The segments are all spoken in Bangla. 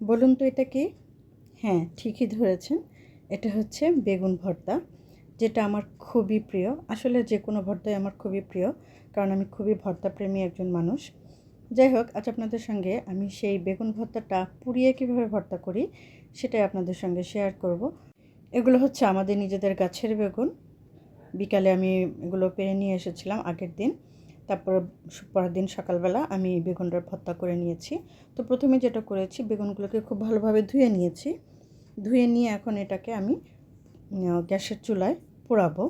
বলুন তো এটা কি? হ্যাঁ ঠিকই ধরেছেন। এটা হচ্ছে বেগুন ভর্তা, যেটা আমার খুবই প্রিয়। আসলে যে কোনো ভর্তাই আমার খুবই প্রিয়, কারণ আমি খুবই ভর্তা প্রেমী একজন মানুষ। যাই হোক, আজ আপনাদের সঙ্গে আমি সেই বেগুন ভর্তাটা পুড়িয়ে কীভাবে ভর্তা করি, সেটাই আপনাদের সঙ্গে শেয়ার করব। এগুলো হচ্ছে আমাদের নিজেদের গাছের বেগুন। বিকালে আমি এগুলো পেরে নিয়ে এসেছিলাম আগের দিন। তারপর পরের দিন সকালবেলা আমি বেগুনটার ভর্তা করে নিয়েছি। তো প্রথমে যেটা করেছি, বেগুনগুলোকে খুব ভালোভাবে ধুয়ে নিয়েছি। ধুয়ে নিয়ে এখন এটাকে আমি গ্যাসের চুলায় পোড়াবো।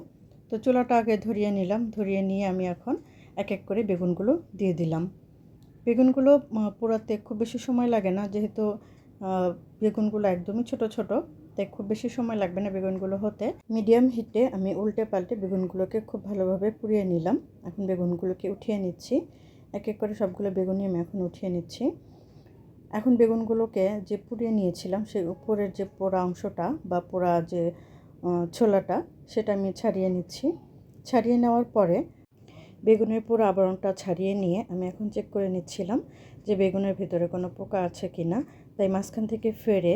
তো চুলাটা আগে ধরিয়ে নিলাম। ধরিয়ে নিয়ে আমি এখন এক এক করে বেগুনগুলো দিয়ে দিলাম। বেগুনগুলো পোড়াতে খুব বেশি সময় লাগে না। যেহেতু বেগুনগুলো একদমই ছোট ছোট। তাই খুব বেশি সময় লাগবে না বেগুনগুলো হতে। মিডিয়াম হিটে আমি উল্টে পাল্টে বেগুনগুলোকে খুব ভালোভাবে পুড়িয়ে নিলাম। এখন বেগুনগুলোকে উঠিয়ে নিচ্ছি। এক এক করে সবগুলো বেগুনই আমি এখন উঠিয়ে নিচ্ছি। এখন বেগুনগুলোকে যে পুড়িয়ে নিয়েছিলাম, সেই উপরের যে পোড়া অংশটা বা পোড়া যে ছোলাটা, সেটা আমি ছাড়িয়ে নিচ্ছি। ছাড়িয়ে নেওয়ার পরে বেগুনের পুরো আবরণটা ছাড়িয়ে নিয়ে আমি এখন চেক করে নিচ্ছিলাম যে বেগুনের ভিতরে কোনো পোকা আছে কি না তাই মাঝখান থেকে ফেরে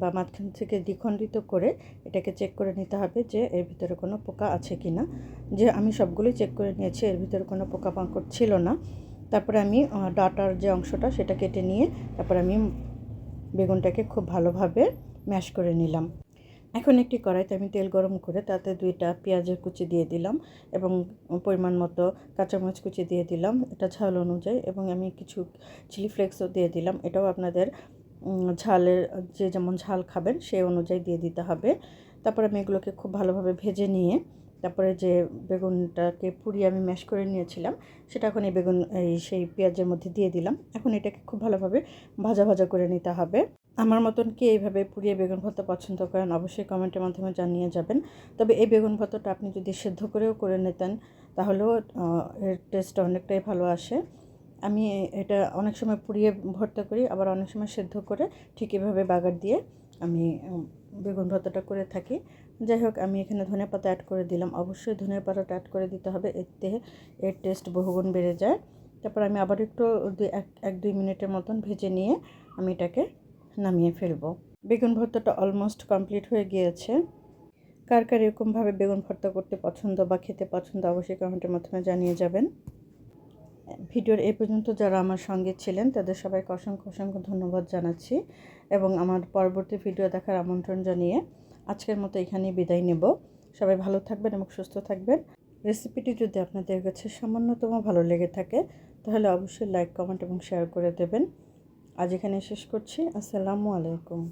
বা মাঝখান থেকে দ্বিখণ্ডিত করে এটাকে চেক করে নিতে হবে যে এর ভিতরে কোনো পোকা আছে কি না যে আমি সবগুলোই চেক করে নিয়েছি, এর ভিতরে কোনো পোকা পাঁকড় ছিল না। তারপরে আমি ডাটার যে অংশটা সেটা কেটে নিয়ে তারপর আমি বেগুনটাকে খুব ভালোভাবে ম্যাশ করে নিলাম। এখন একটি কড়াইতে আমি তেল গরম করে তাতে দুইটা পেঁয়াজের কুচি দিয়ে দিলাম এবং পরিমাণ মতো কাঁচামরিচ কুচি দিয়ে দিলাম। এটা ঝাল অনুযায়ী এবং আমি কিছু চিলি ফ্লেক্সও দিয়ে দিলাম। এটাও আপনাদের ঝালের, যে যেমন ঝাল খাবেন সেই অনুযায়ী দিয়ে দিতে হবে। তারপর আমি এগুলোকে খুব ভালোভাবে ভেজে নিয়ে, তারপরে যে বেগুনটাকে পুড়িয়ে আমি ম্যাশ করে নিয়েছিলাম, সেটা এখন এই বেগুন, এই সেই পেঁয়াজের মধ্যে দিয়ে দিলাম। এখন এটাকে খুব ভালোভাবে ভাজা ভাজা করে নিতে হবে। আমার মতন কি এইভাবে পুড়িয়ে বেগুন ভর্তা পছন্দ করেন অবশ্যই কমেন্টের মাধ্যমে জানিয়ে যাবেন। তবে এই বেগুন ভর্তাটা আপনি যদি সেদ্ধ করেও করে নিতেন, তাহলেও এর টেস্টটা অনেকটাই ভালো আসে। আমি এটা অনেক সময় পুড়িয়ে ভর্তা করি, আবার অনেক সময় সেদ্ধ করে ঠিক এভাবে বাগার দিয়ে আমি বেগুন ভর্তাটা করে থাকি। যাই হোক, আমি এখানে ধনে পাতা অ্যাড করে দিলাম। অবশ্যই ধনে পাতাটা অ্যাড করে দিতে হবে এতে এর টেস্ট বহুগুণ বেড়ে যায়। তারপর আমি আবার একটু এক এক, দুই মিনিটের মতন ভেজে নিয়ে আমি এটাকে নামিয়ে ফেলব। বেগুন ভর্তাটা অলমোস্ট কমপ্লিট হয়ে গিয়েছে। কার কার এরকমভাবে বেগুন ভর্তা করতে পছন্দ বা খেতে পছন্দ অবশ্যই কমেন্টের মাধ্যমে জানিয়ে যাবেন। ভিডিওর এ পর্যন্ত যারা আমার সঙ্গে ছিলেন, তাদের সবাইকে অসংখ্য অসংখ্য ধন্যবাদ জানাচ্ছি এবং আমার পরবর্তী ভিডিও দেখার আমন্ত্রণ জানিয়ে আজকের মতো এখানেই বিদায় নেব। সবাই ভালো থাকবেন এবং সুস্থ থাকবেন। রেসিপিটি যদি আপনাদের কাছে সামান্যতম ভালো লেগে থাকে, তাহলে অবশ্যই লাইক, কমেন্ট এবং শেয়ার করে দেবেন। আজ এখানে শেষ করছি। আসসালামু আলাইকুম।